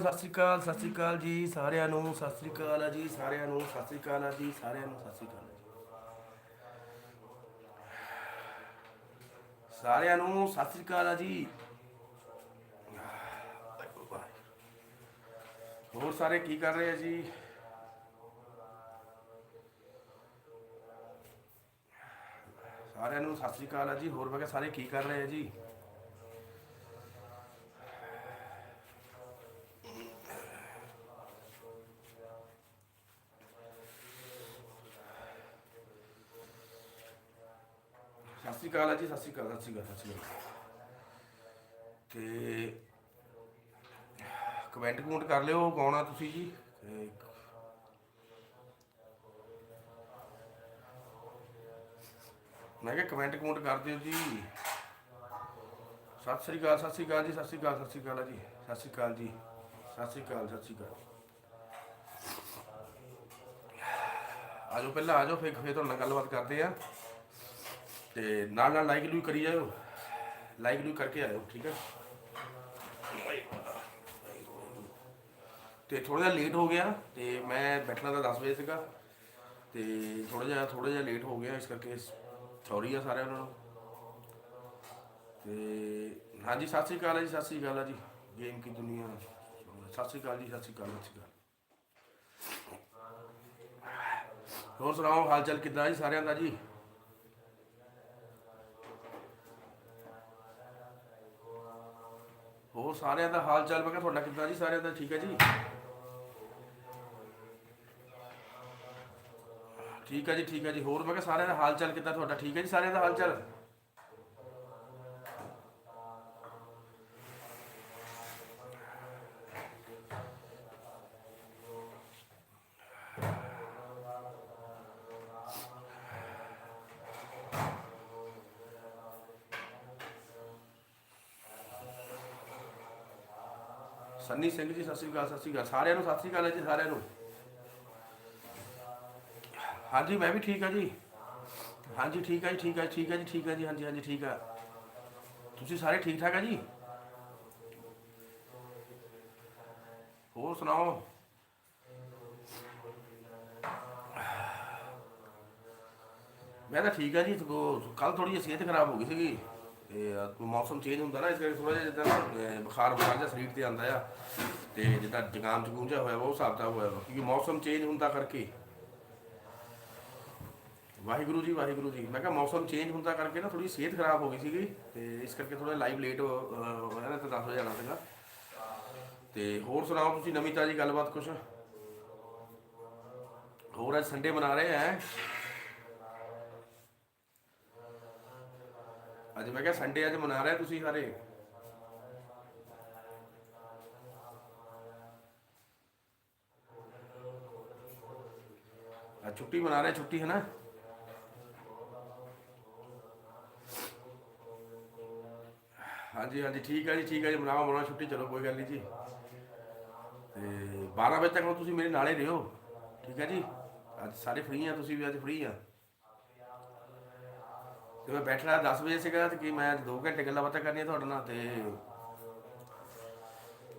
ਸਤਿ ਸ਼੍ਰੀ ਅਕਾਲ, ਸਤਿ ਸ਼੍ਰੀ ਅਕਾਲ ਜੀ ਸਾਰਿਆਂ ਨੂੰ, ਸਤਿ ਸ਼੍ਰੀ ਅਕਾਲ ਆ ਜੀ ਸਾਰਿਆਂ ਨੂੰ, ਸਤਿ ਸ਼੍ਰੀ ਅਕਾਲ ਆ ਜੀ ਸਾਰਿਆਂ ਨੂੰ, ਸਤਿ ਸ਼੍ਰੀ ਅਕਾਲ ਸਾਰਿਆਂ ਨੂੰ ਸਤਿ ਸ਼੍ਰੀ ਅਕਾਲ ਆ ਜੀ। ਹੋਰ ਸਾਰੇ ਕੀ ਕਰ ਰਹੇ ਆ ਜੀ? ਸਾਰਿਆਂ ਨੂੰ ਸਤਿ ਸ਼੍ਰੀ ਅਕਾਲ ਆ ਜੀ। ਹੋਰ ਮੈਂ ਕਿਹਾ ਸਾਰੇ ਕੀ ਕਰ ਰਹੇ ਆ ਜੀ ਸਤਿ ਸ਼੍ਰੀ ਅਕਾਲ ਆ ਜੀ ਸਤਿ ਸ਼੍ਰੀ ਅਕਾਲ ਸਤਿ ਸ਼੍ਰੀ ਅਕਾਲ ਸਤਿ ਸ਼੍ਰੀ ਅਕਾਲ ਤੇ ਕਮੈਂਟ ਕਮੈਂਟ ਕਰ ਲਿਓ ਗਾਉਣਾ ਤੁਸੀਂ ਜੀ ਤੇ ਮੈਂ ਕਿਹਾ ਕਮੈਂਟ ਕਮੈਂਟ ਕਰ ਦਿਓ ਜੀ ਸਤਿ ਸ਼੍ਰੀ ਅਕਾਲ ਸਤਿ ਸ਼੍ਰੀ ਅਕਾਲ ਜੀ ਸਤਿ ਸ਼੍ਰੀ ਅਕਾਲ ਸਤਿ ਸ਼੍ਰੀ ਅਕਾਲ ਜੀ ਸਤਿ ਸ਼੍ਰੀ ਅਕਾਲ ਜੀ ਸਤਿ ਸ਼੍ਰੀ ਅਕਾਲ ਸਤਿ ਸ਼੍ਰੀ ਅਕਾਲ ਆਜੋ ਪਹਿਲਾਂ ਆਜੋ ਫਿਰ ਫਿਰ ਤੁਹਾਡੇ ਨਾਲ ਗੱਲਬਾਤ ਕਰਦੇ ਆ ਤੇ ਨਾਲ ਨਾਲ ਲਾਈਕ ਵੀ ਕਰੀ ਜਾਇਓ। ਲਾਈਕ ਵੀ ਕਰਕੇ ਆਇਓ, ਠੀਕ ਹੈ? ਤੇ ਥੋੜਾ ਜਿਹਾ ਲੇਟ ਹੋ ਗਿਆ ਤੇ ਮੈਂ ਬੈਠਣਾ ਤਾਂ 10 ਵਜੇ ਸੀਗਾ। ਤੇ ਥੋੜਾ ਜਿਹਾ ਥੋੜਾ ਜਿਹਾ ਲੇਟ ਹੋ ਗਿਆ, ਇਸ ਕਰਕੇ ਸੌਰੀ ਆ ਸਾਰਿਆਂ ਨੂੰ ਤੇ ਹਾਂਜੀ, ਸਤਿ ਸ਼੍ਰੀ ਅਕਾਲ ਜੀ, ਸਤਿ ਸ਼੍ਰੀ ਅਕਾਲ ਆ ਜੀ। ਗੇਮ ਕੀ ਦੁਨੀਆ? ਸਤਿ ਸ਼੍ਰੀ ਅਕਾਲ ਜੀ, ਸਤਿ ਸ਼੍ਰੀ ਅਕਾਲ, ਸਤਿ ਸ਼੍ਰੀ ਅਕਾਲ। ਹੋਰ ਸੁਣਾਓ, ਹਾਲ ਚਾਲ ਕਿੱਦਾਂ ਜੀ ਸਾਰਿਆਂ ਦਾ ਜੀ? ਹੋਰ ਸਾਰਿਆਂ ਦਾ ਹਾਲ ਚਾਲ? ਮੈਂ ਕਿਹਾ ਤੁਹਾਡਾ ਕਿੱਦਾਂ ਜੀ ਸਾਰਿਆਂ ਦਾ? ਠੀਕ ਹੈ ਜੀ? ਠੀਕ ਹੈ ਜੀ, ਠੀਕ ਹੈ ਜੀ। ਹੋਰ ਮੈਂ ਕਿਹਾ ਸਾਰਿਆਂ ਦਾ ਹਾਲ ਚਾਲ ਕਿੱਦਾਂ ਤੁਹਾਡਾ? ਠੀਕ ਹੈ ਜੀ ਸਾਰਿਆਂ ਦਾ ਹਾਲ ਚਾਲ? ਸੰਨੀ ਸਿੰਘ ਜੀ, ਸਤਿ ਸ਼੍ਰੀ ਅਕਾਲ, ਸਤਿ ਸ਼੍ਰੀ ਅਕਾਲ। ਸਾਰਿਆਂ ਨੂੰ ਸਤਿ ਸ਼੍ਰੀ ਅਕਾਲ ਹੈ ਜੀ, ਸਾਰਿਆਂ ਨੂੰ। ਹਾਂਜੀ, ਮੈਂ ਵੀ ਠੀਕ ਹਾਂ ਜੀ। ਹਾਂਜੀ, ਠੀਕ ਹੈ ਜੀ, ਠੀਕ ਹੈ ਠੀਕ ਹੈ ਜੀ, ਠੀਕ ਹੈ ਜੀ, ਹਾਂਜੀ ਹਾਂਜੀ, ਠੀਕ ਆ ਤੁਸੀਂ ਸਾਰੇ ਠੀਕ ਠਾਕ ਆ ਜੀ? ਹੋਰ ਸੁਣਾਓ? ਮੈਂ ਤਾਂ ਠੀਕ ਆ ਜੀ ਕੱਲ ਥੋੜੀ ਜਿਹੀ ਸਿਹਤ ਖਰਾਬ ਹੋ ਗਈ ਸੀਗੀ। ਤੇ ਅਹ, ਮੌਸਮ ਚੇਂਜ ਹੁੰਦਾ ਨਾ ਇਸ ਕਰਕੇ ਥੋੜਾ ਜਿਹਾ ਜਿੱਦਾਂ ਨਾ, ਅਹ, ਬੁਖਾਰ ਬੁਖਾਰ ਜਿਹਾ ਸਰੀਰ ਤੇ ਆਉਂਦਾ ਆ। ਤੇ ਜਿੱਦਾਂ ਜ਼ੁਕਾਮ ਜ਼ੁਕੂਮ ਜਿਹਾ ਹੋਇਆ ਵਾ ਉਹ ਹਿਸਾਬ ਦਾ ਹੋਇਆ ਵਾ ਕਿਉਂਕਿ ਮੌਸਮ ਚੇਂਜ ਹੁੰਦਾ ਕਰਕੇ। ਵਾਹਿਗੁਰੂ ਜੀ ਵਾਹਿਗੁਰੂ ਜੀ। ਮੈਂ ਕਿਹਾ ਮੌਸਮ ਚੇਂਜ ਹੁੰਦਾ ਕਰਕੇ ਨਾ ਥੋੜੀ ਸਿਹਤ ਖਰਾਬ ਹੋ ਗਈ ਸੀਗੀ ਤੇ ਇਸ ਕਰਕੇ ਥੋੜਾ ਲਾਈਵ ਲੇਟ ਹੋਇਆ ਨਾ ਤਾਂ 10 ਵਜੇ ਆਣਾ ਸੀਗਾ। ਤੇ ਹੋਰ ਸੁਣਾਓ ਤੁਸੀਂ ਨਵੀਂ ਤਾਜੀ ਗੱਲਬਾਤ ਕੁਛ? ਹੋਰ ਅੱਜ ਸੰਡੇ ਮਨਾ ਰਹੇ ਆ ਅੱਜ ਮੈਂ ਕਿਹਾ ਸੰਡੇ ਅੱਜ ਮਨਾ ਰਹੇ ਤੁਸੀਂ ਸਾਰੇ। ਅੱਜ ਛੁੱਟੀ ਮਨਾ ਰਹੇ, ਛੁੱਟੀ ਹੈ ਨਾ? ਹਾਂਜੀ ਹਾਂਜੀ, ਠੀਕ ਹੈ ਜੀ, ਠੀਕ ਹੈ ਜੀ, ਮਨਾਓ ਮਨਾਓ, ਛੁੱਟੀ, ਚਲੋ, ਕੋਈ ਗੱਲ ਨਹੀਂ ਜੀ। ਤੇ 12 ਵਜੇ ਤੱਕ ਤੁਸੀਂ ਮੇਰੇ ਨਾਲੇ ਰਹੋ। ਠੀਕ ਹੈ ਜੀ? ਅੱਜ ਸਾਰੇ ਫ੍ਰੀ ਆ, ਤੁਸੀਂ ਵੀ ਅੱਜ ਫ੍ਰੀ ਆ। ਤੇ ਮੈਂ ਬੈਠਣਾ 10 ਵਜੇ ਸੀਗਾ ਤੇ ਕਿ ਮੈਂ ਅੱਜ 2 ਘੰਟੇ ਗੱਲਾਂ ਬਾਤਾਂ ਕਰਨੀਆਂ ਤੁਹਾਡੇ ਨਾਲ ਤੇ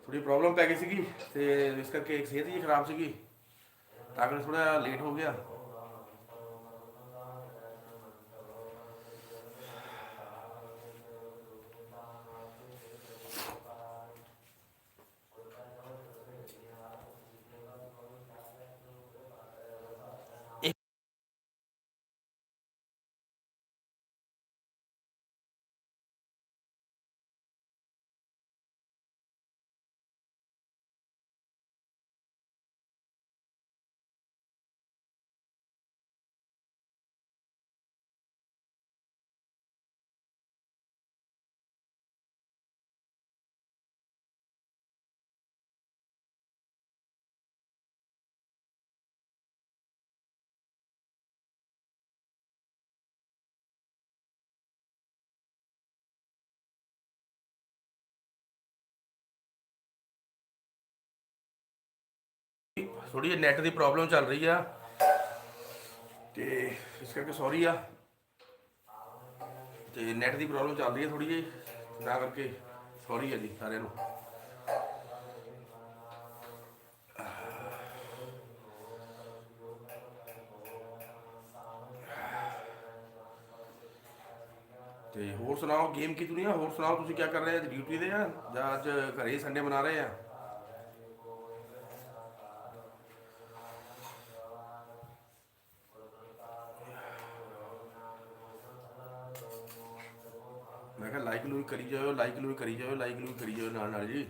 ਥੋੜੀ ਪ੍ਰੋਬਲਮ ਪੈ ਗਈ ਸੀਗੀ ਤੇ ਇਸ ਕਰਕੇ ਸਿਹਤ ਜੀ ਖਰਾਬ ਸੀਗੀ। ਤਾਂ ਕਰਕੇ ਥੋੜਾ ਲੇਟ ਹੋ ਗਿਆ। ਥੋੜੀ ਜਿਹੀ ਨੈਟ ਦੀ ਪ੍ਰੋਬਲਮ ਚੱਲ ਰਹੀ ਆ। ਤੇ ਇਸ ਕਰਕੇ ਸੌਰੀ ਆ। ਤੇ ਨੈਟ ਦੀ ਪ੍ਰੋਬਲਮ ਚੱਲ ਰਹੀ ਆ ਥੋੜੀ ਜਿਹੀ ਨਾ ਕਰਕੇ ਸੌਰੀ ਆ ਜੀ ਸਾਰਿਆਂ ਨੂੰ। ਤੇ ਹੋਰ ਸੁਣਾਓ ਗੇਮ ਕੀ ਦੁਨੀਆ ਹੋਰ ਸੁਣਾਓ, ਤੁਸੀਂ ਕੀ ਕਰ ਰਹੇ ਹੋ ਡਿਊਟੀ ਦੇ ਆ ਜਾਂ ਅੱਜ ਘਰੇ ਸੰਡੇ ਮਨਾ ਰਹੇ ਆ? ਲੂਈ ਕਰੀ ਜਾਓ ਲਾਈਕ ਲੂਈ ਕਰੀ ਜਾਓ ਲਾਈਕ ਲੂਈ ਕਰੀ ਜਾਓ ਨਾਲ ਨਾਲ ਜੀ।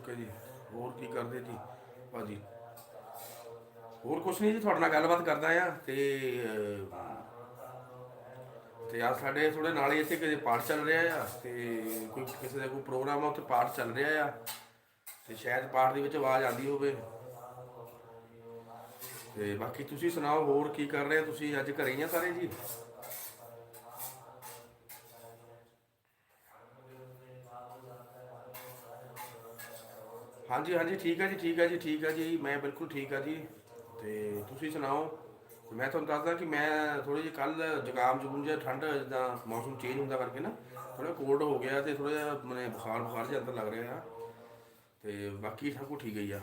ਓਕੇ ਜੀ, ਹੋਰ ਕੀ ਕਰਦੇ ਜੀ? ਭਾਜੀ, ਹੋਰ ਕੁਛ ਨਹੀਂ ਜੀ, ਤੁਹਾਡੇ ਨਾਲ ਗੱਲਬਾਤ ਕਰਦਾ ਆ ਤੇ ਤੇ ਆ ਸਾਡੇ ਥੋੜੇ ਨਾਲ ਹੀ ਇੱਥੇ ਕਿਤੇ ਪਾਠ ਚੱਲ ਰਿਹਾ ਆ, ਤੇ ਕੋਈ ਕਿਸੇ ਦਾ ਕੋਈ ਪ੍ਰੋਗਰਾਮ ਆ, ਉੱਥੇ ਪਾਠ ਚੱਲ ਰਿਹਾ ਆ, ਤੇ ਸ਼ਾਇਦ ਪਾਠ ਦੇ ਵਿੱਚ ਆਵਾਜ਼ ਆਉਂਦੀ ਹੋਵੇ। ਤੇ ਬਾਕੀ ਤੁਸੀਂ ਸੁਣਾਓ, ਹੋਰ ਕੀ ਕਰ ਰਹੇ ਹੋ ਤੁਸੀਂ? ਅੱਜ ਘਰੇ ਹੀ ਆ ਸਾਰੇ ਜੀ? ਹਾਂਜੀ ਹਾਂਜੀ ਠੀਕ ਹੈ ਜੀ ਠੀਕ ਹੈ ਜੀ ਠੀਕ ਹੈ ਜੀ। ਮੈਂ ਬਿਲਕੁਲ ਠੀਕ ਹਾਂ ਜੀ। ਤੇ ਤੁਸੀਂ ਸੁਣਾਓ? ਮੈਂ ਤੁਹਾਨੂੰ ਦੱਸਦਾ ਕਿ ਮੈਂ ਥੋੜੀ ਜਿਹੀ ਕੱਲ ਜ਼ੁਕਾਮ ਜ਼ੁਕਾਮ ਜਿਹਾ ਠੰਡ ਜਿੱਦਾਂ ਮੌਸਮ ਚੇਂਜ ਹੁੰਦਾ ਕਰਕੇ ਨਾ ਥੋੜਾ ਕੋਲਡ ਹੋ ਗਿਆ ਤੇ ਥੋੜਾ ਜਿਹਾ ਮਨੇ ਬੁਖਾਰ ਬੁਖਾਰ ਜਿਹਾ ਅੰਦਰ ਲੱਗ ਰਿਹਾ ਆ। ਤੇ ਬਾਕੀ ਸਭ ਕੁਝ ਠੀਕ ਹੀ ਆ।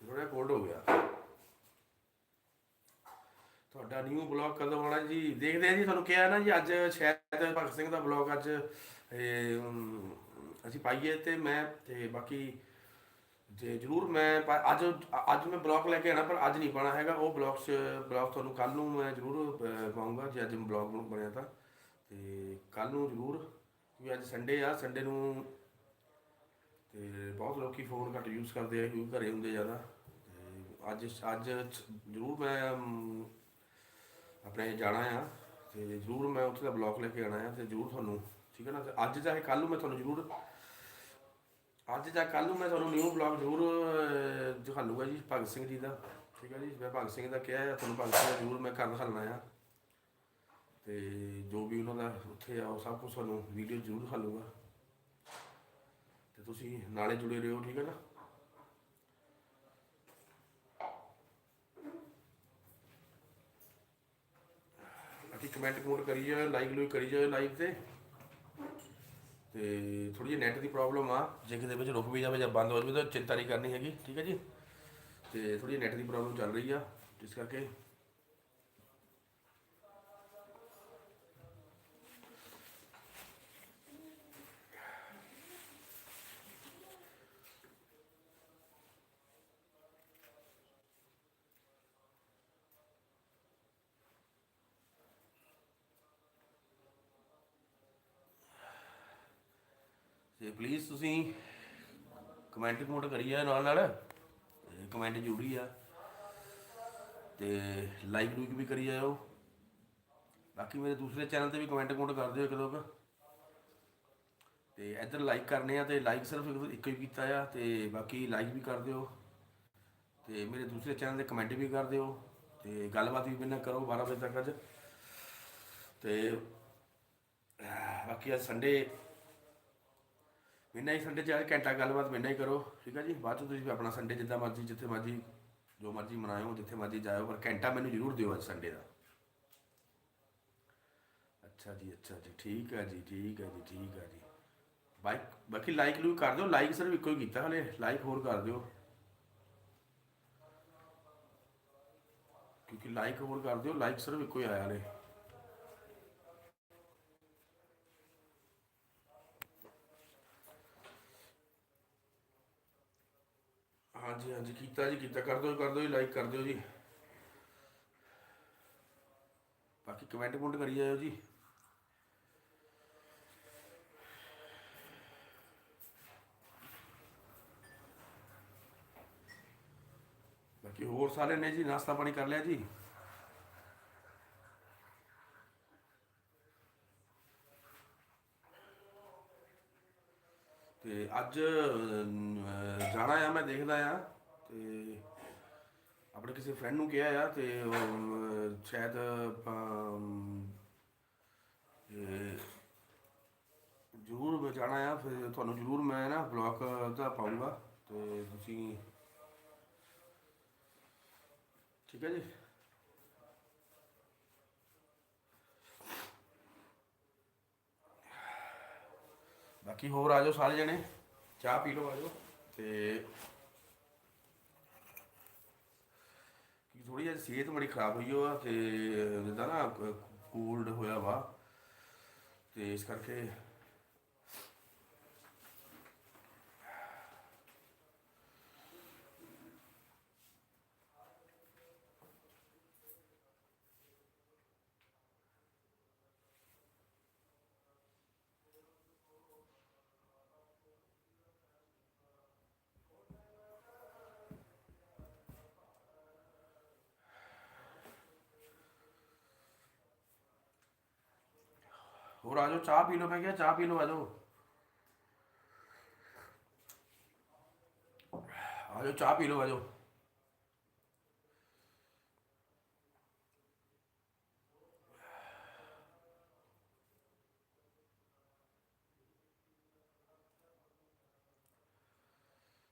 ਥੋੜਾ ਜਿਹਾ ਕੋਲਡ ਹੋ ਗਿਆ। ਤੁਹਾਡਾ ਨਿਊ ਬਲੌਗ ਕਦੋਂ ਆਉਣਾ ਜੀ? ਦੇਖਦੇ ਆ ਜੀ ਤੁਹਾਨੂੰ ਕਿਹਾ ਨਾ ਜੀ ਅੱਜ ਸ਼ਾਇਦ ਭਗਤ ਸਿੰਘ ਦਾ ਬਲੌਗ ਅੱਜ ਇਹ, ਅਸੀਂ ਪਾਈਏ ਤੇ ਮੈਂ ਤੇ ਬਾਕੀ ਜੇ ਜਰੂਰ ਮੈਂ ਪਾ- ਅੱਜ ਅੱਜ ਮੈਂ ਬਲੌਗ ਲੈ ਕੇ ਆਣਾ ਪਰ ਅੱਜ ਨਹੀਂ ਪਾਣਾ ਹੈਗਾ। ਉਹ ਬਲੌਗ ਚ, ਬਲੌਗ ਤੁਹਾਨੂੰ ਕੱਲ ਨੂੰ ਮੈਂ ਜਰੂਰ ਪਾਉਂਗਾ ਜੇ ਅੱਜ ਬਲੌਗ ਬਣਿਆ ਤਾਂ। ਤੇ ਕੱਲ ਨੂੰ ਜਰੂਰ, ਕਿਉਂਕਿ ਅੱਜ ਸੰਡੇ ਆ ਸੰਡੇ ਨੂੰ ਤੇ ਬਹੁਤ ਲੋਕੀ ਫੋਨ ਘੱਟ ਯੂਜ਼ ਕਰਦੇ ਆ ਕਿਉਂਕਿ ਘਰੇ ਹੁੰਦੇ ਜ਼ਿਆਦਾ। ਤੇ ਅੱਜ ਅੱਜ ਜਰੂਰ ਮੈਂ ਆਪਣੇ ਜਾਣਾ ਆ। ਤੇ ਜਰੂਰ ਮੈਂ ਉੱਥੇ ਦਾ ਬਲੌਗ ਲੈ ਕੇ ਆਣਾ ਆ, ਤੇ ਜਰੂਰ ਤੁਹਾਨੂੰ, ਠੀਕ ਹੈ ਨਾ? ਤੇ ਅੱਜ ਚਾਹੇ ਕੱਲ ਨੂੰ ਮੈਂ ਤੁਹਾਨੂੰ ਜਰੂਰ ਅੱਜ ਜਾਂ ਕੱਲ ਨੂੰ ਮੈਂ ਤੁਹਾਨੂੰ ਨਿਊ ਬਲੌਗ ਜਰੂਰ ਦਿਖਾਲੂਗਾ ਜੀ, ਭਗਤ ਸਿੰਘ ਜੀ ਦਾ। ਠੀਕ ਹੈ ਜੀ, ਮੈਂ ਭਗਤ ਸਿੰਘ ਦਾ ਕਿਹਾ ਹੈ, ਤੁਹਾਨੂੰ ਭਗਤ ਸਿੰਘ ਦਾ ਜਰੂਰ ਮੈਂ ਘਰ ਦਿਖਾਉਣਾ ਆ। ਤੇ ਜੋ ਵੀ ਉਹਨਾਂ ਦਾ ਉੱਥੇ ਆ, ਉਹ ਸਭ ਕੁਝ ਤੁਹਾਨੂੰ ਵੀਡੀਓ ਜਰੂਰ ਦਿਖਾਲੂਗਾ। ਤੇ ਤੁਸੀਂ ਨਾਲੇ ਜੁੜੇ ਰਹੋ, ਠੀਕ ਹੈ ਨਾ? ਬਾਕੀ ਕਮੈਂਟ ਕਮੈਂਟ ਕਰੀ ਜਾਓ ਲਾਈਕ ਲੂਈ ਕਰੀ ਜਾਓ ਲਾਈਵ ਤੇ। ਤੇ ਥੋੜੀ ਜਿਹੀ ਨੈਟ ਦੀ ਪ੍ਰੋਬਲਮ ਆ। ਜੇ ਕਿਤੇ ਵਿੱਚ ਰੁਕ ਵੀ ਜਾਵੇ ਜਾਂ ਬੰਦ ਹੋ ਜਾਵੇ ਤਾਂ ਚਿੰਤਾ ਨਹੀਂ ਕਰਨੀ ਹੈਗੀ, ਠੀਕ ਹੈ ਜੀ? ਤੇ ਥੋੜੀ ਜਿਹੀ ਨੈਟ ਦੀ ਪ੍ਰੋਬਲਮ ਚੱਲ ਰਹੀ ਆ, ਜਿਸ ਕਰਕੇ ਤੇ ਪਲੀਜ਼ ਤੁਸੀਂ ਕਮੈਂਟ ਕਮੈਂਟ ਕਰੀ ਜਾਓ ਨਾਲ ਨਾਲ। ਕਮੈਂਟ ਜ਼ਰੂਰੀ ਆ। ਤੇ ਲਾਈਕ ਲੂਕ ਵੀ ਕਰੀ ਜਾਓ ਬਾਕੀ ਮੇਰੇ ਦੂਸਰੇ ਚੈਨਲ ਤੇ ਵੀ ਕਮੈਂਟ ਕਮੈਂਟ ਕਰ ਦਿਓ ਇੱਕ ਦੋ ਕੁ। ਤੇ ਇੱਧਰ ਲਾਈਕ ਕਰਨੇ ਆ ਤੇ ਲਾਈਕ ਸਿਰਫ ਇੱਕ ਹੀ ਕੀਤਾ ਆ ਤੇ ਬਾਕੀ ਲਾਈਕ ਵੀ ਕਰ ਦਿਓ। ਤੇ ਮੇਰੇ ਦੂਸਰੇ ਚੈਨਲ ਤੇ ਕਮੈਂਟ ਵੀ ਕਰ ਦਿਓ। ਤੇ ਗੱਲਬਾਤ ਵੀ ਬਿਨਾਂ ਕਰੋ 12 ਵਜੇ ਤੱਕ ਅੱਜ। ਤੇ ਬਾਕੀ ਅੱਜ ਸੰਡੇ ਮੈਨਾਂ ਹੀ ਸੰਡੇ ਚ ਅੱਜ ਘੰਟਾ ਗੱਲਬਾਤ ਮੈਨਾਂ ਹੀ ਕਰੋ, ਠੀਕ ਹੈ ਜੀ? ਬਾਅਦ ਚ ਤੁਸੀਂ ਆਪਣਾ ਸੰਡੇ ਜਿੱਦਾਂ ਮਰਜ਼ੀ, ਜਿੱਥੇ ਮਰਜ਼ੀ, ਜੋ ਮਰਜ਼ੀ ਮਨਾਇਓ, ਜਿੱਥੇ ਮਰਜ਼ੀ ਜਾਇਓ, ਪਰ ਘੰਟਾ ਮੈਨੂੰ ਜ਼ਰੂਰ ਦਿਓ ਅੱਜ ਸੰਡੇ ਦਾ। ਅੱਛਾ ਜੀ ਅੱਛਾ ਜੀ, ਠੀਕ ਹੈ ਜੀ, ਠੀਕ ਹੈ ਜੀ, ਠੀਕ ਹੈ ਜੀ। ਬਾਈ, ਬਾਕੀ ਲਾਈਕ ਲੂ ਕਰ ਦਿਓ ਲਾਈਕ ਸਿਰਫ ਇੱਕੋ ਹੀ ਕੀਤਾ ਹਲੇ ਲਾਈਕ ਹੋਰ ਕਰ ਦਿਓ। ਕਿਉਂਕਿ ਲਾਈਕ ਹੋਰ ਕਰ ਦਿਓ ਲਾਈਕ ਸਿਰਫ ਇੱਕੋ ਹੀ ਆਇਆ ਹਲੇ। ਹਾਂਜੀ ਹਾਂਜੀ, ਕੀਤਾ ਜੀ, ਕੀਤਾ। ਕਰ ਦਿਓ ਕਰ ਦਿਓ ਜੀ ਲਾਈਕ ਕਰ ਦਿਓ ਜੀ। ਬਾਕੀ ਕਮੈਂਟ ਕਮੈਂਟ ਕਰੀ ਜਾਇਓ ਜੀ। ਬਾਕੀ ਹੋਰ ਸਾਰੇ ਨੇ ਜੀ, ਨਾਸ਼ਤਾ ਪਾਣੀ ਕਰ ਲਿਆ ਜੀ ਤੇ ਅੱਜ ਜਾਣਾ ਆ ਮੈਂ ਦੇਖਦਾ ਆ ਤੇ ਆਪਣੇ ਕਿਸੇ ਫਰੈਂਡ ਨੂੰ ਕਿਹਾ ਆ ਤੇ ਸ਼ਾਇਦ ਅਮ, ਜ਼ਰੂਰ ਮੈਂ ਜਾਣਾ ਆ ਫਿਰ ਤੁਹਾਨੂੰ ਜ਼ਰੂਰ ਮੈਂ ਨਾ ਬਲੌਗ ਦਾ ਪਾਉਂਗਾ ਤੇ ਤੁਸੀਂ ਠੀਕ ਹੈ ਜੀ? ਬਾਕੀ ਹੋਰ ਆ ਜਾਓ ਸਾਰੇ ਜਣੇ। ਚਾਹ ਪੀ ਲਓ ਆ ਜਾਓ ਤੇ ਕਿ ਥੋੜੀ ਜਿਹੀ ਸਿਹਤ ਬੜੀ ਖਰਾਬ ਹੋਈ ਹੋ ਆ ਤੇ ਜਿੱਦਾਂ ਨਾ ਕੋਲਡ ਹੋਇਆ ਵਾ। ਤੇ ਇਸ ਕਰਕੇ ਹੋਰ ਆ ਜਾਓ, ਚਾਹ ਪੀ ਲਓ, ਮੈਂ ਕਿਹਾ ਚਾਹ ਪੀ ਲਓ, ਆ ਜਾਓ। ਆ ਜਾਓ, ਚਾਹ ਪੀ ਲਓ, ਆ ਜਾਓ।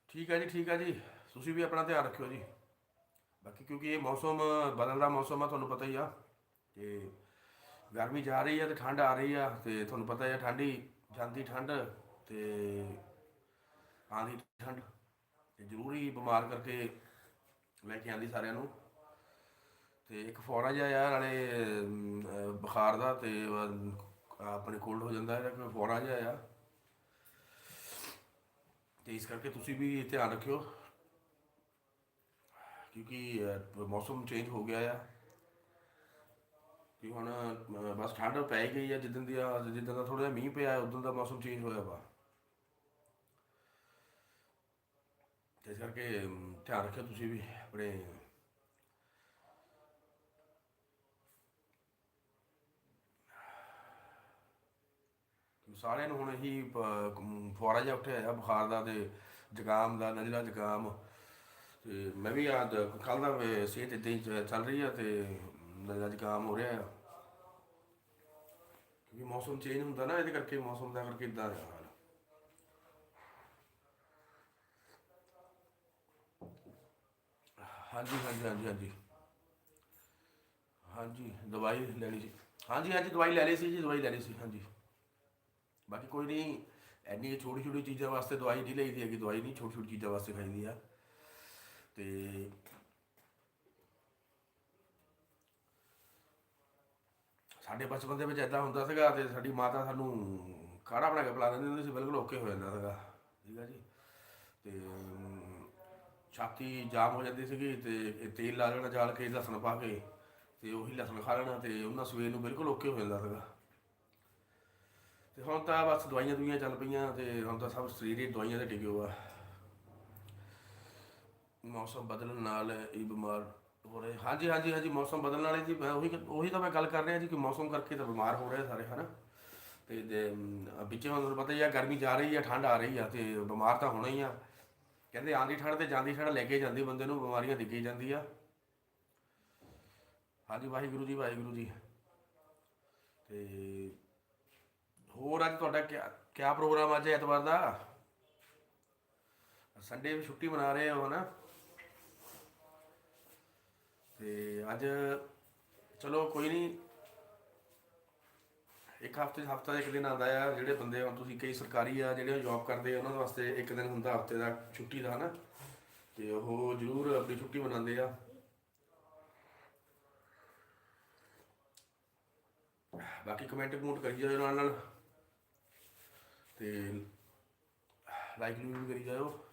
ਠੀਕ ਹੈ ਜੀ, ਠੀਕ ਹੈ ਜੀ। ਤੁਸੀਂ ਵੀ ਆਪਣਾ ਧਿਆਨ ਰੱਖਿਓ ਜੀ। ਬਾਕੀ ਕਿਉਂਕਿ ਇਹ ਮੌਸਮ, ਬਦਲਦਾ ਮੌਸਮ ਆ, ਤੁਹਾਨੂੰ ਪਤਾ ਹੀ ਆ। ਤੇ ਗਰਮੀ ਜਾ ਰਹੀ ਆ ਤੇ ਠੰਡ ਆ ਰਹੀ ਆ ਤੇ ਤੁਹਾਨੂੰ ਪਤਾ ਹੈ ਆ ਠੰਡੀ ਜਾਂਦੀ ਠੰਡ ਤੇ ਆਂਦੀ ਠੰਡ ਤੇ ਜ਼ਰੂਰੀ ਬਿਮਾਰ ਕਰਕੇ ਲੈ ਕੇ ਆਂਦੀ ਸਾਰਿਆਂ ਨੂੰ। ਤੇ ਇੱਕ ਫੌਰਾ ਜਿਹਾ ਯਾਰ ਨਾਲੇ ਬੁਖਾਰ ਦਾ ਤੇ ਅਹ, ਆਪਣੇ ਕੋਲਡ ਹੋ ਜਾਂਦਾ ਹੈ ਕਿ ਫੌਰਾ ਜਿਹਾ ਆ। ਤੇ ਇਸ ਕਰਕੇ ਤੁਸੀਂ ਵੀ ਧਿਆਨ ਰੱਖਿਓ ਕਿਉਂਕਿ ਮੌਸਮ ਚੇਂਜ ਹੋ ਗਿਆ ਆ। ਕਿ ਹੁਣ ਅਹ, ਬਸ ਠੰਡ ਪੈ ਗਈ ਆ ਜਿੱਦਣ ਦੀ ਆ- ਜਿੱਦਣ ਦਾ ਥੋੜਾ ਜਿਹਾ ਮੀਂਹ ਪਿਆ ਉਦੋਂ ਦਾ ਮੌਸਮ ਚੇਂਜ ਹੋਇਆ ਵਾ। ਤੇ ਇਸ ਕਰਕੇ ਅਮ, ਧਿਆਨ ਰੱਖਿਓ ਤੁਸੀਂ ਵੀ ਆਪਣੇ ਸਾਰਿਆਂ ਨੂੰ ਹੁਣ ਇਹੀ ਪ- ਅਮ, ਫੁਆਰਾ ਜਿਹਾ ਉੱਠਿਆ ਆ ਬੁਖਾਰ ਦਾ ਤੇ ਜ਼ੁਕਾਮ ਦਾ ਨਜ਼ਲਾ ਜ਼ੁਕਾਮ। ਤੇ ਮੈਂ ਵੀ ਆ ਕੱਲ ਦਾ ਵੀ ਸਿਹਤ ਇਦਾਂ ਹੀ ਚ- ਚੱਲ ਰਹੀ ਆ ਤੇ ਨਜ਼ਲਾ ਜ਼ੁਕਾਮ ਹੋ ਰਿਹਾ ਆ। ਕਿਉਂਕਿ ਮੌਸਮ ਚੇਂਜ ਹੁੰਦਾ ਨਾ, ਇਹਦੇ ਕਰਕੇ ਮੌਸਮ ਦਾ ਕਰਕੇ ਇਦਾਂ ਆ ਹਾਲ ਹਾਂਜੀ ਹਾਂਜੀ ਹਾਂਜੀ ਹਾਂਜੀ। ਹਾਂਜੀ, ਦਵਾਈ ਲੈਣੀ ਸੀ। ਹਾਂਜੀ ਹਾਂਜੀ ਦਵਾਈ ਲੈ ਲਈ ਸੀ ਜੀ, ਦਵਾਈ ਲੈ ਲਈ ਸੀ, ਹਾਂਜੀ। ਬਾਕੀ ਕੋਈ ਨਹੀਂ ਐਨੀ ਛੋਟੀ ਛੋਟੀ ਚੀਜ਼ਾਂ ਵਾਸਤੇ ਦਵਾਈ ਨਹੀਂ ਲਈਦੀ ਹੈਗੀ, ਦਵਾਈ ਨਹੀਂ ਛੋਟੀ ਛੋਟੀ ਚੀਜ਼ਾਂ ਵਾਸਤੇ ਖਾਈਦੀ ਆ। ਤੇ ਸਾਡੇ ਬਚਪਨ ਦੇ ਵਿੱਚ ਐਦਾਂ ਹੁੰਦਾ ਸੀਗਾ ਤੇ ਸਾਡੀ ਮਾਤਾ ਸਾਨੂੰ ਕਾੜਾ ਬਣਾ ਕੇ ਪਿਲਾ ਦਿੰਦੀ ਹੁੰਦੀ ਸੀ, ਬਿਲਕੁਲ ਓਕੇ ਹੋ ਜਾਂਦਾ ਸੀਗਾ। ਠੀਕ ਆ ਜੀ? ਤੇ ਛਾਤੀ ਜਾਮ ਹੋ ਜਾਂਦੀ ਸੀਗੀ ਤੇ ਤੇਲ ਲਾ ਲੈਣਾ, ਜਾਲ ਕੇ ਲਸਣ ਪਾ ਕੇ ਤੇ ਉਹੀ ਲਸਣ ਖਾ ਲੈਣਾ ਤੇ ਉਹਨਾਂ ਸਵੇਰ ਨੂੰ ਬਿਲਕੁਲ ਓਕੇ ਹੋ ਜਾਂਦਾ ਸੀਗਾ। ਤੇ ਹੁਣ ਤਾਂ ਬਸ ਦਵਾਈਆਂ ਦੁਈਆਂ ਚੱਲ ਪਈਆਂ ਤੇ ਹੁਣ ਤਾਂ ਸਭ ਸਰੀਰ ਹੀ ਦਵਾਈਆਂ ਤੇ ਟਿਕਿਓ ਆ ਮੌਸਮ ਬਦਲਣ ਨਾਲ ਇਹ ਬਿਮਾਰ ਹੋ ਰਹੇ ਹਾਂਜੀ ਹਾਂਜੀ ਹਾਂਜੀ ਮੌਸਮ ਬਦਲਣ ਵਾਲੇ ਜੀ ਮੈਂ ਉਹੀ ਉਹੀ ਤਾਂ ਮੈਂ ਗੱਲ ਕਰ ਰਿਹਾ ਜੀ ਕਿ ਮੌਸਮ ਕਰਕੇ ਤਾਂ ਬਿਮਾਰ ਹੋ ਰਹੇ ਸਾਰੇ ਹਨਾ? ਤੇ ਜੇ, ਅਮ, ਵਿੱਚੇ ਤੁਹਾਨੂੰ ਪਤਾ ਹੀ ਆ ਗਰਮੀ ਜਾ ਰਹੀ ਆ ਠੰਡ ਆ ਰਹੀ ਆ ਤੇ ਬਿਮਾਰ ਤਾਂ ਹੋਣਾ ਹੀ ਆ। ਕਹਿੰਦੇ ਆਂਦੀ ਠੰਡ ਤੇ ਜਾਂਦੀ ਠੰਡ ਲੈ ਕੇ ਜਾਂਦੀ ਬੰਦੇ ਨੂੰ ਬਿਮਾਰੀਆਂ ਦਿੱਗੀ ਜਾਂਦੀ ਆ। ਹਾਂਜੀ ਵਾਹਿਗੁਰੂ ਜੀ ਵਾਹਿਗੁਰੂ ਜੀ। ਤੇ ਹੋਰ ਅੱਜ ਤੁਹਾਡਾ ਕਿਆ ਕਿਆ ਪ੍ਰੋਗਰਾਮ ਅੱਜ ਐਤਵਾਰ ਦਾ? ਸੰਡੇ ਵੀ ਛੁੱਟੀ ਮਨਾ ਰਹੇ ਹੋ ਨਾ ਤੇ ਅੱਜ ਚਲੋ ਕੋਈ ਨਹੀਂ ਇੱਕ ਹਫ਼ਤੇ ਹਫਤਾ ਇੱਕ ਦਿਨ ਆਉਂਦਾ ਆ, ਜਿਹੜੇ ਬੰਦੇ ਹੁਣ ਤੁਸੀਂ ਕਈ ਸਰਕਾਰੀ ਆ, ਜਿਹੜੇ ਜੌਬ ਕਰਦੇ ਆ, ਉਹਨਾਂ ਵਾਸਤੇ ਇੱਕ ਦਿਨ ਹੁੰਦਾ ਹਫ਼ਤੇ ਦਾ ਛੁੱਟੀ ਦਾ, ਹਨਾ? ਤੇ ਉਹ ਜ਼ਰੂਰ ਆਪਣੀ ਛੁੱਟੀ ਮਨਾਉਂਦੇ ਆ। ਬਾਕੀ ਕਮੈਂਟ ਕਮੂਟ ਕਰੀ ਜਾਓ ਨਾਲ ਨਾਲ। ਤੇ ਲਾਈਕ ਨੂੰ ਵੀ ਕਰੀ ਜਾਓ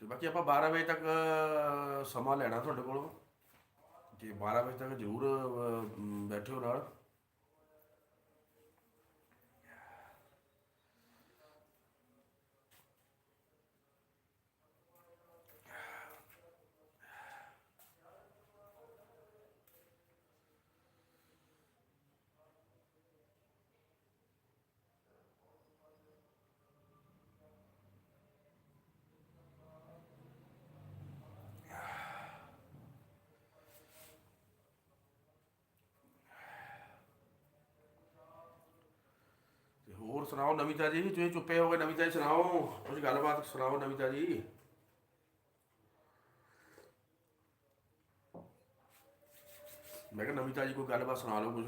ਤੇ ਬਾਕੀ ਆਪਾਂ 12 ਵਜੇ ਤੱਕ ਸਮਾਂ ਲੈਣਾ ਤੁਹਾਡੇ ਕੋਲੋਂ। ਤੇ 12 ਵਜੇ ਤੱਕ ਜ਼ਰੂਰ ਅਹ, ਮ, ਬੈਠਿਓ ਨਾਲ। ਸੁਣਾਓ ਨਵੀਤਾ ਜੀ, ਤੁਸੀਂ ਚੁੱਪੇ ਹੋ ਗਏ ਨਵੀਤਾ ਜੀ ਸੁਣਾਓ। ਕੁਝ ਗੱਲਬਾਤ ਸੁਣਾਓ ਨਵੀਤਾ ਜੀ। ਮੈਂ ਕਿਹਾ ਨਵੀਤਾ ਜੀ ਕੋਈ ਗੱਲਬਾਤ ਸੁਣਾ ਲਓ ਕੁਝ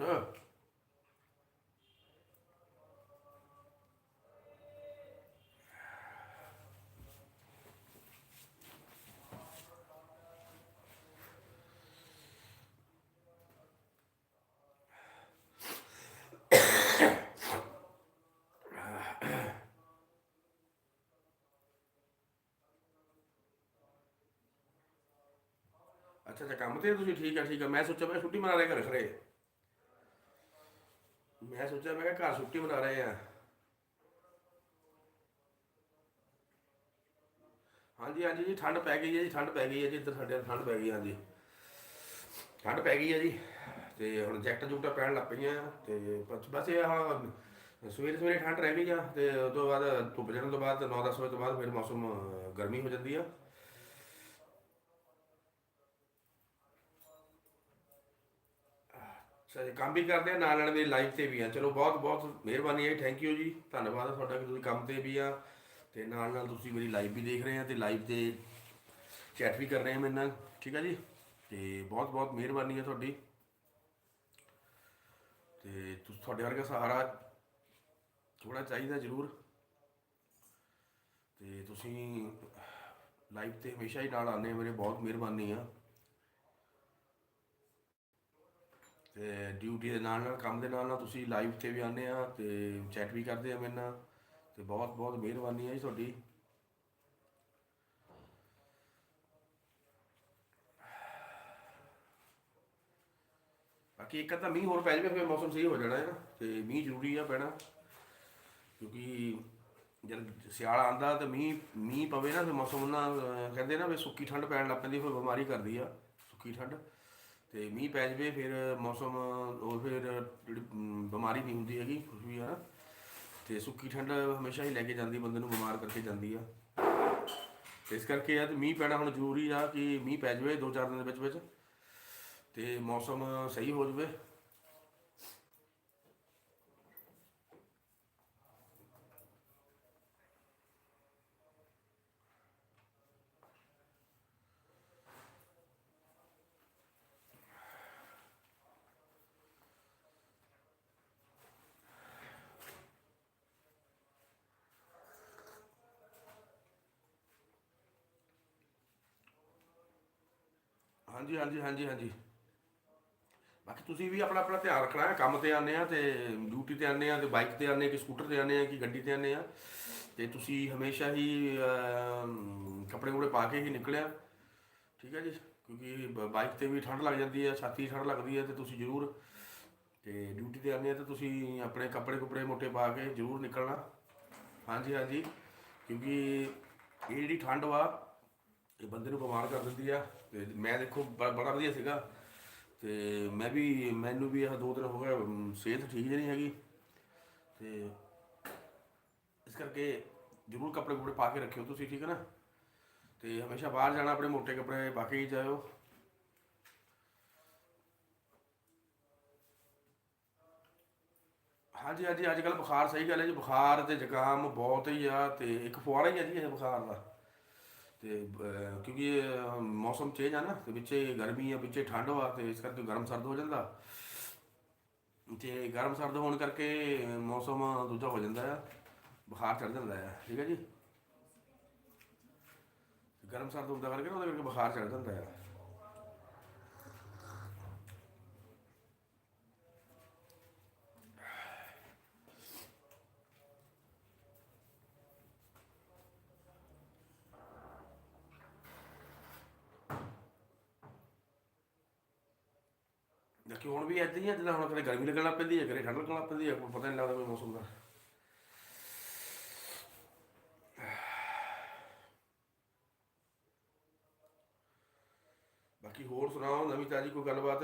ਅੱਛਾ, ਕੰਮ ਤੇ ਹੋ ਤੁਸੀਂ ਠੀਕ ਆ ਠੀਕ ਆ। ਮੈਂ ਸੋਚਿਆ ਮੈਂ ਛੁੱਟੀ ਮਨਾ ਰਹੇ ਘਰ, ਖਰੇ। ਮੈਂ ਸੋਚਿਆ, ਮੈਂ ਕਿਹਾ ਘਰ ਛੁੱਟੀ ਮਨਾ ਰਹੇ ਆ। ਹਾਂਜੀ ਹਾਂਜੀ ਜੀ, ਠੰਡ ਪੈ ਗਈ ਹੈ ਜੀ, ਠੰਡ ਪੈ ਗਈ ਹੈ ਜੀ, ਇੱਧਰ ਸਾਡੇ ਠੰਡ ਪੈ ਗਈ, ਹਾਂਜੀ। ਠੰਡ ਪੈ ਗਈ ਹੈ ਜੀ, ਤੇ ਹੁਣ ਜੈਕਟਾਂ ਜੁਕਟਾਂ ਪੈਣ ਲੱਗ ਪਈਆਂ, ਤੇ ਬਸ ਇਹ ਆ ਸਵੇਰੇ ਸਵੇਰੇ ਠੰਡ ਰਹਿ ਗਈ ਆ, ਤੇ ਉਸ ਤੋਂ ਬਾਅਦ ਧੁੱਪ ਚੜ੍ਹਨ ਤੋਂ ਬਾਅਦ 9-10 ਵਜੇ ਤੋਂ ਬਾਅਦ ਫਿਰ ਮੌਸਮ ਗਰਮੀ ਹੋ ਜਾਂਦੀ ਆ। ਅੱਛਾ ਕੰਮ ਵੀ ਕਰਦੇ ਆ, ਨਾਲ ਨਾਲ ਮੇਰੀ ਲਾਈਵ ਤੇ ਵੀ ਆ। ਚਲੋ, ਬਹੁਤ ਬਹੁਤ ਮਿਹਰਬਾਨੀ ਹੈ ਥੈਂਕ ਯੂ ਜੀ। ਧੰਨਵਾਦ ਤੁਹਾਡਾ ਕਿ ਤੁਸੀਂ ਕੰਮ ਤੇ ਵੀ ਆ ਤੇ ਨਾਲ ਨਾਲ ਤੁਸੀਂ ਮੇਰੀ ਲਾਈਵ ਵੀ ਦੇਖ ਰਹੇ ਆ ਤੇ ਲਾਈਵ ਤੇ ਚੈਟ ਵੀ ਕਰ ਰਹੇ ਆ ਮੇਰੇ ਨਾਲ, ਠੀਕ ਆ ਜੀ? ਤੇ ਬਹੁਤ ਬਹੁਤ ਮਿਹਰਬਾਨੀ ਹੈ ਤੁਹਾਡੀ। ਤੇ ਤੁਸ, ਤੁਹਾਡੇ ਵਰਗਾ ਸਹਾਰਾ ਥੋੜਾ ਚਾਹੀਦਾ ਜ਼ਰੂਰ। ਤੇ ਤੁਸੀਂ ਲਾਈਵ ਤੇ ਹਮੇਸ਼ਾ ਹੀ ਨਾਲ ਆਉਂਦੇ ਹੋ, ਮੇਰੇ ਬਹੁਤ ਮਿਹਰਬਾਨੀ ਆ। ਤੇ ਡਿਊਟੀ ਦੇ ਨਾਲ ਨਾਲ, ਕੰਮ ਦੇ ਨਾਲ ਨਾਲ ਤੁਸੀਂ ਲਾਈਵ ਤੇ ਵੀ ਆਉਂਦੇ ਆ ਤੇ ਚੈਟ ਵੀ ਕਰਦੇ ਆ ਮੇਰੇ ਨਾਲ। ਤੇ ਬਹੁਤ ਬਹੁਤ ਮਿਹਰਬਾਨੀ ਹੈ ਜੀ ਤੁਹਾਡੀ। ਬਾਕੀ ਇੱਕ ਅੱਧਾ ਮੀਂਹ ਹੋਰ ਪੈ ਜਾਵੇ, ਫਿਰ ਮੌਸਮ ਸਹੀ ਹੋ ਜਾਣਾ ਹੈ ਨਾ। ਤੇ ਮੀਂਹ ਜ਼ਰੂਰੀ ਆ ਪੈਣਾ, ਕਿਉਂਕਿ ਜਦ ਸਿਆਲ ਆਂਦਾ ਤੇ ਮੀਂਹ ਮੀਂਹ ਪਵੇ ਨਾ, ਫਿਰ ਮੌਸਮ ਨਾ ਕਹਿੰਦੇ ਨਾ ਵੀ ਸੁੱਕੀ ਠੰਡ ਪੈਣ ਲੱਗ ਪੈਂਦੀ, ਫਿਰ ਬਿਮਾਰੀ ਕਰਦੀ ਆ, ਸੁੱਕੀ ਠੰਡ। ਤੇ ਮੀਂਹ ਪੈ ਜਵੇ, ਫਿਰ ਮੌਸਮ, ਉਹ ਫਿਰ ਜਿਹੜੀ ਬਿਮਾਰੀ ਨਹੀਂ ਹੁੰਦੀ ਹੈਗੀ ਕੁਝ ਵੀ ਆ ਨਾ ਤੇ ਸੁੱਕੀ ਠੰਡ ਹਮੇਸ਼ਾ ਹੀ ਲੈ ਕੇ ਜਾਂਦੀ, ਬੰਦੇ ਨੂੰ ਬਿਮਾਰ ਕਰਕੇ ਜਾਂਦੀ ਆ। ਇਸ ਕਰਕੇ ਆ ਤੇ ਮੀਂਹ ਪੈਣਾ ਹੁਣ ਜ਼ਰੂਰੀ ਆ ਕਿ ਮੀਂਹ ਪੈ ਜਵੇ ਦੋ ਚਾਰ ਦਿਨ ਦੇ ਵਿੱਚ ਵਿੱਚ, ਤੇ ਮੌਸਮ ਸਹੀ ਹੋ ਜਵੇ। ਹਾਂਜੀ ਹਾਂਜੀ ਹਾਂਜੀ ਹਾਂਜੀ। ਬਾਕੀ ਤੁਸੀਂ ਵੀ ਆਪਣਾ ਆਪਣਾ ਧਿਆਨ ਰੱਖਣਾ ਹੈ, ਕੰਮ ਤੇ ਆਨੇ ਆ ਤੇ ਡਿਊਟੀ ਤੇ ਆਨੇ ਆ ਤੇ ਬਾਈਕ ਤੇ ਆਨੇ ਆ ਕਿ ਸਕੂਟਰ ਤੇ ਆਨੇ ਆ ਕਿ ਗੱਡੀ ਤੇ ਆਨੇ ਆ ਤੇ ਤੁਸੀਂ ਹਮੇਸ਼ਾ ਹੀ ਕੱਪੜੇ ਕੁਪੜੇ ਪਾ ਕੇ ਹੀ ਨਿਕਲਿਆ। ਠੀਕ ਹੈ ਜੀ, ਕਿਉਂਕਿ ਬ- ਬਾਈਕ ਤੇ ਵੀ ਠੰਡ ਲੱਗ ਜਾਂਦੀ ਹੈ, ਛਾਤੀ ਠੰਡ ਲੱਗਦੀ ਹੈ ਤੇ ਤੁਸੀਂ ਜ਼ਰੂਰ ਤੇ ਡਿਊਟੀ ਤੇ ਆਨੇ ਆ ਤੇ ਤੁਸੀਂ ਆਪਣੇ ਕੱਪੜੇ ਕੁਪੜੇ ਮੋਟੇ ਪਾ ਕੇ ਜ਼ਰੂਰ ਨਿਕਲਣਾ। ਹਾਂਜੀ ਹਾਂਜੀ, ਕਿਉਂਕਿ ਇਹ ਜਿਹੜੀ ਠੰਡ ਵਾ ਇਹ ਬੰਦੇ ਨੂੰ ਬਿਮਾਰ ਕਰ ਦਿੰਦੀ ਆ। ਤੇ ਮੈਂ ਦੇਖੋ ਬ- ਬੜਾ ਵਧੀਆ ਸੀਗਾ। ਤੇ ਮੈਂ ਵੀ ਮੈਨੂੰ ਵੀ ਇਹ ਦੋ ਦਿਨ ਹੋ ਗਏ ਅਮ, ਸਿਹਤ ਠੀਕ ਜਿਹੀ ਨਹੀਂ ਹੈਗੀ। ਤੇ ਇਸ ਕਰਕੇ ਜ਼ਰੂਰ ਕੱਪੜੇ ਕੁਪੜੇ ਪਾ ਕੇ ਰੱਖਿਓ ਤੁਸੀਂ ਠੀਕ ਹੈ ਨਾ? ਤੇ ਹਮੇਸ਼ਾ ਬਾਹਰ ਜਾਣਾ ਆਪਣੇ ਮੋਟੇ ਕੱਪੜੇ ਪਾ ਕੇ ਹੀ ਜਾਇਓ। ਹਾਂਜੀ ਹਾਂਜੀ ਅੱਜ ਕੱਲ੍ਹ ਬੁਖਾਰ ਸਹੀ ਗੱਲ ਹੈ ਜੀ ਬੁਖਾਰ ਤੇ ਜ਼ੁਕਾਮ ਬਹੁਤ ਹੀ ਆ ਤੇ ਇੱਕ ਫੁਆਰਾ ਹੀ ਆ ਜੀ ਇਹ ਬੁਖਾਰ ਦਾ। ਤੇ ਕਿਉਂਕਿ ਇਹ ਮੌਸਮ ਚੇਂਜ ਆ ਨਾ, ਤੇ ਵਿੱਚੇ ਗਰਮੀ ਆ, ਵਿੱਚੇ ਠੰਡ ਆ, ਤੇ ਇਸ ਕਰਕੇ ਗਰਮ ਸਰਦ ਹੋ ਜਾਂਦਾ। ਤੇ ਗਰਮ ਸਰਦ ਹੋਣ ਕਰਕੇ ਮੌਸਮ ਦੂਜਾ ਹੋ ਜਾਂਦਾ ਆ, ਬੁਖਾਰ ਚੜ ਜਾਂਦਾ ਆ, ਠੀਕ ਹੈ ਜੀ? ਗਰਮ ਸਰਦ ਹੁੰਦਾ ਕਰਕੇ ਨਾ ਉਹਦੇ ਕਰਕੇ ਬੁਖਾਰ ਚੜ ਜਾਂਦਾ ਆ। ਕਿ ਹੁਣ ਵੀ ਇੱਦਾਂ ਹੀ ਆ, ਜਿੱਦਾਂ ਹੁਣ ਕਦੇ ਗਰਮੀ ਲੱਗਣਾ ਪੈਂਦੀ ਹੈ ਕਦੇ ਠੰਡ ਲੱਗਣਾ ਪੈਂਦੀ ਹੈ ਕੋਈ ਪਤਾ ਨਹੀਂ ਲੱਗਦਾ ਕੋਈ ਮੌਸਮ ਦਾ। ਬਾਕੀ ਹੋਰ ਸੁਣਾਓ, ਨਵੀਂ ਤਾਜੀ ਕੋਈ ਗੱਲਬਾਤ?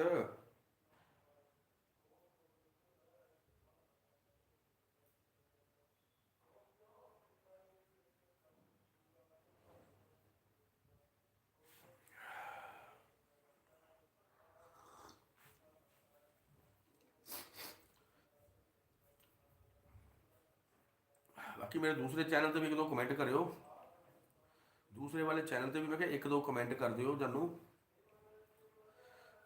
ਬਾਕੀ ਮੇਰੇ ਦੂਸਰੇ ਚੈਨਲ ਤੇ ਵੀ ਇੱਕ ਦੋ ਕਮੈਂਟ ਕਰਿਓ। ਦੂਸਰੇ ਵਾਲੇ ਚੈਨਲ ਤੇ ਵੀ ਮੈਂ ਕਿਹਾ ਇੱਕ ਦੋ ਕਮੈਂਟ ਕਰ ਦਿਓ ਜਾਨੂੰ।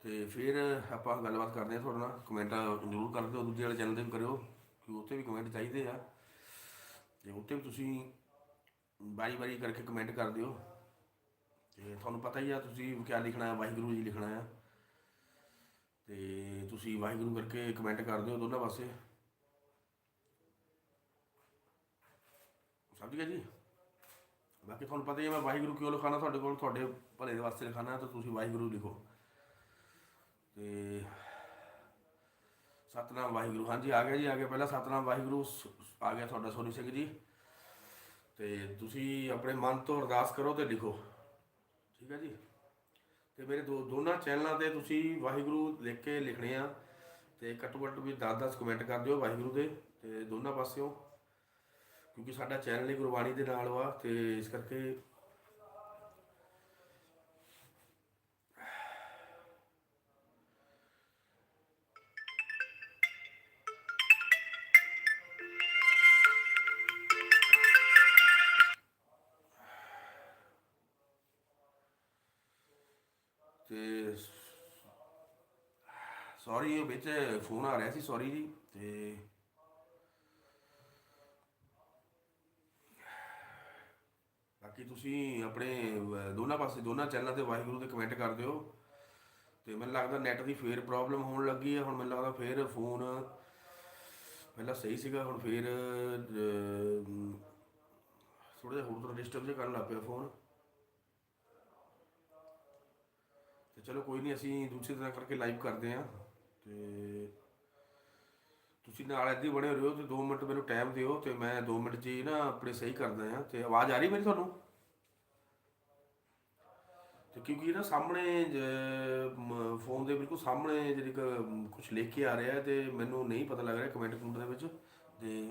ਤੇ ਫਿਰ ਆਪਾਂ ਗੱਲਬਾਤ ਕਰਦੇ ਹਾਂ ਤੁਹਾਡੇ ਨਾਲ। ਕਮੈਂਟ ਜ਼ਰੂਰ ਕਰ ਦਿਓ। ਦੂਜੇ ਵਾਲੇ ਚੈਨਲ ਤੇ ਵੀ ਕਰਿਓ ਕਿ ਉੱਥੇ ਵੀ ਕਮੈਂਟ ਚਾਹੀਦੇ ਆ। ਤੇ ਉੱਥੇ ਵੀ ਤੁਸੀਂ ਬਾਰੀ ਬਾਰੀ ਕਰਕੇ ਕਮੈਂਟ ਕਰ ਦਿਓ। ਤੇ ਤੁਹਾਨੂੰ ਪਤਾ ਹੀ ਆ, ਤੁਸੀਂ ਕੀ ਲਿਖਣਾ ਹੈ, ਵਾਹਿਗੁਰੂ ਜੀ ਲਿਖਣਾ ਆ। ਤੇ ਤੁਸੀਂ ਵਾਹਿਗੁਰੂ ਕਰਕੇ ਕਮੈਂਟ ਕਰ ਦਿਓ ਦੋਨਾਂ ਪਾਸੇ। ਸਮਝ ਗਏ ਜੀ? ਬਾਕੀ ਤੁਹਾਨੂੰ ਪਤਾ ਹੀ ਹੈ, ਮੈਂ ਵਾਹਿਗੁਰੂ ਕਿਉਂ ਲਿਖਾਣਾ ਤੁਹਾਡੇ ਕੋਲ? ਤੁਹਾਡੇ ਭਲੇ ਦੇ ਵਾਸਤੇ ਲਿਖਾਣਾ ਤਾਂ ਤੁਸੀਂ ਵਾਹਿਗੁਰੂ ਲਿਖੋ। ਤੇ ਸਤਨਾਮ ਵਾਹਿਗੁਰੂ। ਹਾਂਜੀ, ਆ ਗਿਆ ਜੀ, ਆ ਗਿਆ। ਪਹਿਲਾਂ ਸਤਨਾਮ ਵਾਹਿਗੁਰੂ, ਸ- ਆ ਗਿਆ ਤੁਹਾਡਾ ਸੋਨੀ ਸਿੰਘ ਜੀ। ਤੇ ਤੁਸੀਂ ਆਪਣੇ ਮਨ ਤੋਂ ਅਰਦਾਸ ਕਰੋ ਤੇ ਲਿਖੋ। ਠੀਕ ਹੈ ਜੀ? ਤੇ ਮੇਰੇ ਦੋ, ਦੋਨਾਂ ਚੈਨਲਾਂ ਤੇ ਤੁਸੀਂ ਵਾਹਿਗੁਰੂ ਲਿਖ ਕੇ ਲਿਖਣੇ ਆ। ਤੇ ਘੱਟੋ ਘੱਟ ਵੀ 10-10 ਕਮੈਂਟ ਕਰ ਦਿਓ ਵਾਹਿਗੁਰੂ ਦੇ। ਤੇ ਦੋਨਾਂ ਪਾਸਿਓਂ ਕਿਉਂਕਿ ਸਾਡਾ ਚੈਨਲ ਹੀ ਗੁਰਬਾਣੀ ਦੇ ਨਾਲ ਵਾ ਤੇ ਇਸ ਕਰਕੇ ਤੇ ਸੌਰੀ ਵਿੱਚ ਫੋਨ ਆ ਰਿਹਾ ਸੀ ਸੌਰੀ ਜੀ, ਤੇ ਬਾਕੀ ਤੁਸੀਂ ਆਪਣੇ ਅਹ, ਦੋਨਾਂ ਪਾਸੇ ਦੋਨਾਂ ਚੈਨਲਾਂ ਤੇ ਵਾਹਿਗੁਰੂ ਦੇ ਕਮੈਂਟ ਕਰ ਦਿਓ। ਤੇ ਮੈਨੂੰ ਲੱਗਦਾ ਨੈਟ ਦੀ ਫੇਰ ਪ੍ਰੋਬਲਮ ਹੋਣ ਲੱਗੀ ਹੈ। ਹੁਣ ਮੈਨੂੰ ਲੱਗਦਾ ਫੇਰ ਫੋਨ ਪਹਿਲਾਂ ਸਹੀ ਸੀਗਾ ਹੁਣ ਫੇਰ ਥੋੜਾ ਜਿਹਾ ਹੋਰ ਤਰ੍ਹਾਂ ਡਿਸਟਰਬ ਜਿਹਾ ਕਰਨ ਲੱਗ ਪਿਆ ਫੋਨ ਤੇ ਚਲੋ ਕੋਈ ਨਹੀਂ ਅਸੀਂ ਦੂਸਰੀ ਤਰ੍ਹਾਂ ਕਰਕੇ ਲਾਈਵ ਕਰਦੇ ਹਾਂ। ਤੇ ਤੁਸੀਂ ਨਾਲ ਇੱਦਾਂ ਹੀ ਬਣੇ ਰਹੋ ਤੇ 2 ਮਿੰਟ ਮੈਨੂੰ ਟਾਈਮ ਦਿਓ ਤੇ ਮੈਂ 2 ਮਿੰਟ 'ਚ ਹੀ ਨਾ ਆਪਣੇ ਸਹੀ ਕਰਦਾ ਆ ਤੇ ਆਵਾਜ਼ ਆ ਰਹੀ ਮੇਰੀ ਤੁਹਾਨੂੰ? ਤੇ ਕਿਉਂਕਿ ਨਾ ਸਾਹਮਣੇ ਫੋਨ ਦੇ ਬਿਲਕੁਲ ਸਾਹਮਣੇ ਜਿਹੜੀ ਕੁਝ ਲਿਖ ਕੇ ਆ ਰਿਹਾ ਹੈ ਤੇ ਮੈਨੂੰ ਨਹੀਂ ਪਤਾ ਲੱਗ ਰਿਹਾ ਕਮੈਂਟ ਕਮੈਂਟ ਦੇ ਵਿੱਚ। ਤੇ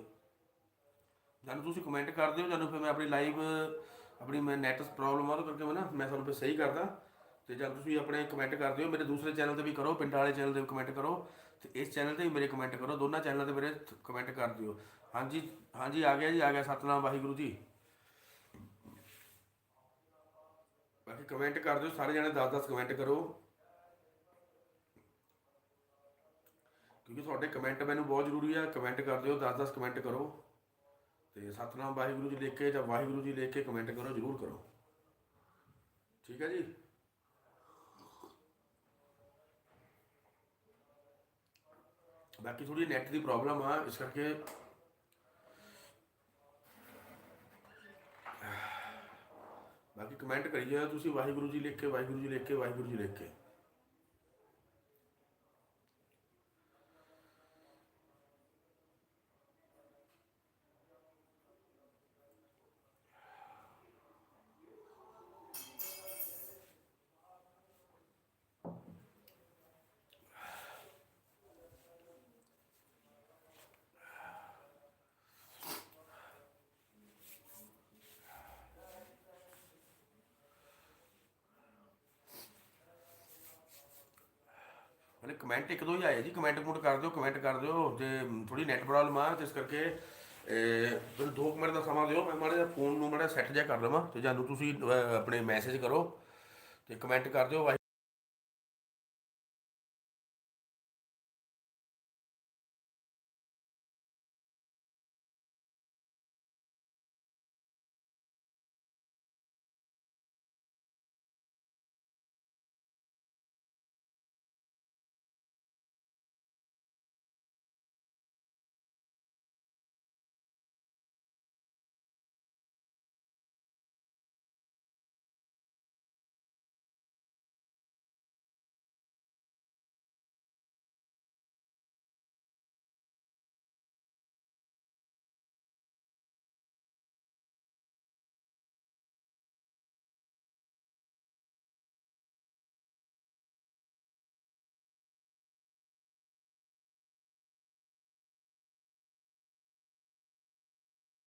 ਜਦੋਂ ਤੁਸੀਂ ਕਮੈਂਟ ਕਰਦੇ ਹੋ ਜਦੋਂ ਫਿਰ ਮੈਂ ਆਪਣੀ ਲਾਈਵ ਆਪਣੀ ਮੈਂ ਨੈਟ ਪ੍ਰੋਬਲਮ ਆ ਉਹ ਕਰਕੇ ਮੈਂ ਨਾ, ਮੈਂ ਤੁਹਾਨੂੰ ਫਿਰ ਸਹੀ ਕਰਦਾ। ਤੇ ਜਦ ਤੁਸੀਂ ਆਪਣੇ ਕਮੈਂਟ ਕਰਦੇ ਹੋ ਮੇਰੇ ਦੂਸਰੇ ਚੈਨਲ ਤੇ ਵੀ ਕਰੋ, ਪਿੰਡ ਵਾਲੇ ਚੈਨਲ ਤੇ ਵੀ ਕਮੈਂਟ ਕਰੋ। ਤੇ ਇਸ ਚੈਨਲ ਤੇ ਵੀ ਮੇਰੇ ਕਮੈਂਟ ਕਰੋ, ਦੋਨਾਂ ਚੈਨਲਾਂ ਤੇ ਮੇਰੇ ਕਮੈਂਟ ਕਰ ਦਿਓ। ਹਾਂਜੀ ਹਾਂਜੀ, ਆ ਗਿਆ ਜੀ, ਆ ਗਿਆ, ਸਤਨਾਮ ਵਾਹਿਗੁਰੂ ਜੀ। ਬਾਕੀ ਕਮੈਂਟ ਕਰ ਦਿਓ, ਸਾਰੇ ਜਣੇ 10-10 ਕਮੈਂਟ ਕਰੋ। ਕਿਉਂਕਿ ਤੁਹਾਡੇ ਕਮੈਂਟ ਮੈਨੂੰ ਬਹੁਤ ਜ਼ਰੂਰੀ ਆ ਕਮੈਂਟ ਕਰ ਦਿਓ 10-10 ਕਮੈਂਟ ਕਰੋ। ਤੇ ਸਤਨਾਮ ਵਾਹਿਗੁਰੂ ਜੀ ਲਿਖ ਕੇ ਜਾਂ ਵਾਹਿਗੁਰੂ ਜੀ ਲਿਖ ਕੇ ਕਮੈਂਟ ਕਰੋ, ਜ਼ਰੂਰ ਕਰੋ। ਠੀਕ ਹੈ ਜੀ? ਬਾਕੀ ਥੋੜੀ ਨੈਟ ਦੀ ਪ੍ਰੋਬਲਮ ਆ, ਇਸ ਕਰਕੇ ਬਾਕੀ ਕਮੈਂਟ ਕਰੀ ਜਾਓ ਤੁਸੀਂ ਵਾਹਿਗੁਰੂ ਜੀ ਲਿਖ ਕੇ, ਵਾਹਿਗੁਰੂ ਜੀ ਲਿਖ ਕੇ, ਵਾਹਿਗੁਰੂ ਜੀ ਲਿਖ ਕੇ। ਮਨੇ ਕਮੈਂਟ ਇੱਕ ਦੋ ਹੀ ਆਏ ਜੀ ਕਮੈਂਟ ਕਮੈਂਟ ਕਰ ਦਿਓ ਕਮੈਂਟ ਕਰ ਦਿਓ ਜੇ ਥੋੜੀ ਨੈਟ ਪ੍ਰੋਬਲਮ ਆ ਤੇ ਇਸ ਕਰਕੇ ਇਹ, ਮੈਨੂੰ 2 ਮਿੰਟ ਦਾ ਸਮਾਂ ਦਿਓ ਮੈਂ ਮਾੜਾ ਜਿਹਾ ਫੋਨ ਨੂੰ ਮਾੜਾ ਸੈੱਟ ਜਿਹਾ ਕਰ ਲਵਾਂ ਤੇ ਜਾਨੂੰ ਤੁਸੀਂ ਆਪਣੇ ਮੈਸੇਜ ਕਰੋ ਤੇ ਕਮੈਂਟ ਕਰ ਦਿਓ ਵਾਹਿ-